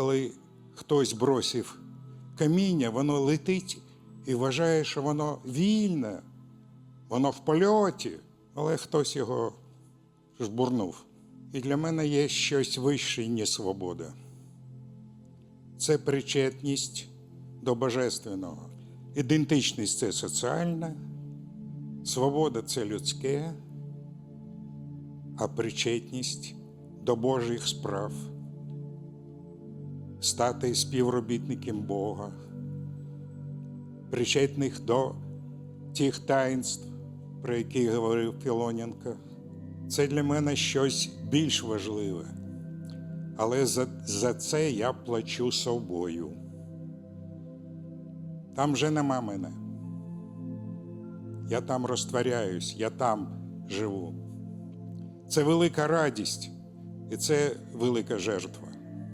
коли хтось бросив каміння, воно летить і вважає, що воно вільне, воно в польоті, але хтось його жбурнув. І для мене є щось вище, ніж свобода. Це причетність до божественного. Ідентичність це соціальна, свобода це людське, а причетність до Божих справ, стати співробітником Бога, причетних до тих таїнств, про які говорив Філоненко. Це для мене щось більш важливе. Але за, за це я плачу собою. Там вже нема мене. Я там розтворяюсь, я там живу. Це велика радість і це велика жертва.